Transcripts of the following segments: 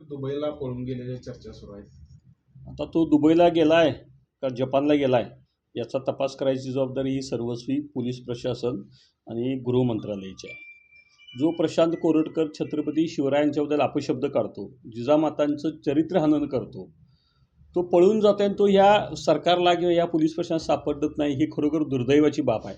दुबईला पळून गेलेल्या चर्चा सुरू आहेत. आता तो दुबईला गेला आहे का जपानला गेला आहे याचा तपास करायची जबाबदारी ही सर्वस्वी पोलीस प्रशासन आणि गृहमंत्रालयाची आहे. जो प्रशांत कोरटकर छत्रपती शिवरायांच्याबद्दल अपशब्द काढतो जिजामातांचं चरित्र हनन करतो तो पळून जातो आणि तो ह्या सरकारला किंवा या पोलीस प्रशासनात सापडत नाही ही खरोखर दुर्दैवाची बाब आहे.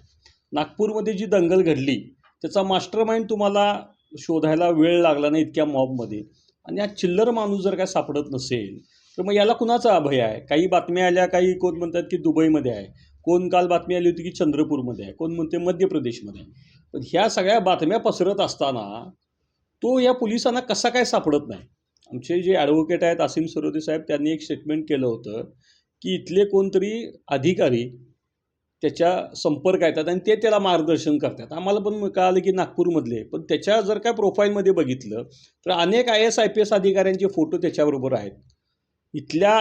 नागपूरमध्ये जी दंगल घडली त्याचा मास्टर माइंड तुम्हाला शोधायला वेळ लागला नाही इतक्या मॉबमध्ये. आणि हा चिल्लर माणूस जर काय सापडत नसेल तर मग याला कुणाचा अभय आहे? काही बातम्या आल्या काही कोण म्हणतात की दुबईमध्ये आहे. कोण काल बातमी आली होती की चंद्रपूरमध्ये आहे? कोण म्हणते मध्य प्रदेशमध्ये आहे? पण ह्या सगळ्या बातम्या पसरत असताना तो या पोलिसांना कसा काय सापडत नाही? आमचे जे ॲडव्होकेट आहेत असीम सरोदे साहेब त्यांनी एक स्टेटमेंट केलं होतं की इथले कोणतरी अधिकारी त्याच्या संपर्क येतात आणि ते त्याला मार्गदर्शन करतात. आम्हाला पण कळालं की नागपूरमधले पण त्याच्या जर काय प्रोफाईलमध्ये बघितलं तर अनेक I S I P S अधिकाऱ्यांचे फोटो त्याच्याबरोबर आहेत. इथल्या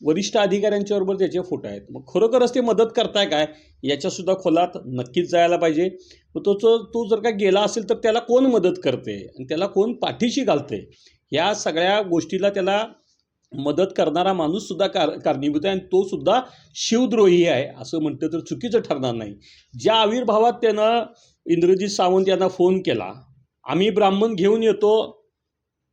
वरिष्ठ अधिकाऱ्यांच्याबरोबर त्याचे फोटो आहेत. मग खरोखरच ते मदत करताय काय? याच्यासुद्धा खोलात नक्कीच जायला पाहिजे. मग तो जो तो जर का गेला असेल तर त्याला कोण मदत करते? आणि त्याला कोण पाठीशी घालते या सगळ्या गोष्टीला त्याला मदत करणारा माणूससुद्धा कार कारणीभूत आहे आणि तो सुद्धा शिवद्रोही आहे असं म्हटलं तर चुकीचं ठरणार नाही. ज्या आविर्भावात त्यानं इंद्रजित सावंत यांना फोन केला आम्ही ब्राह्मण घेऊन येतो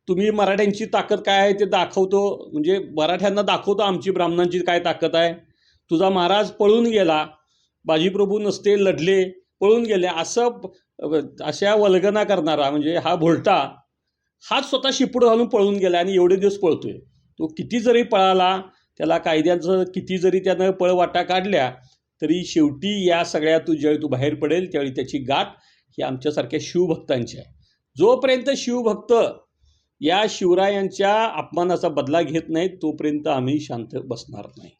तुम्ही मराठ्यांची ताकद काय आहे ते दाखवतो म्हणजे मराठ्यांना दाखवतो आमची ब्राह्मणांची काय ताकद आहे. तुझा महाराज पळून गेला बाजीप्रभू नसते लढले पळून गेले असं अशा वल्गना करणारा म्हणजे हा भोलटा हाच स्वतः शिपूड घालून पळून गेला आणि एवढे दिवस पळतोय. तो किती जरी पळाला त्याला कायद्याचं किती जरी त्यानं पळवाटा काढल्या तरी शेवटी या सगळ्यातून ज्यावेळी तू बाहेर पडेल त्यावेळी त्याची गाठ ही आमच्यासारख्या शिवभक्तांची आहे. जोपर्यंत शिवभक्त या शिवरायांच्या अपमानाचा बदला घेत नाहीत तोपर्यंत आम्ही शांत बसणार नाही.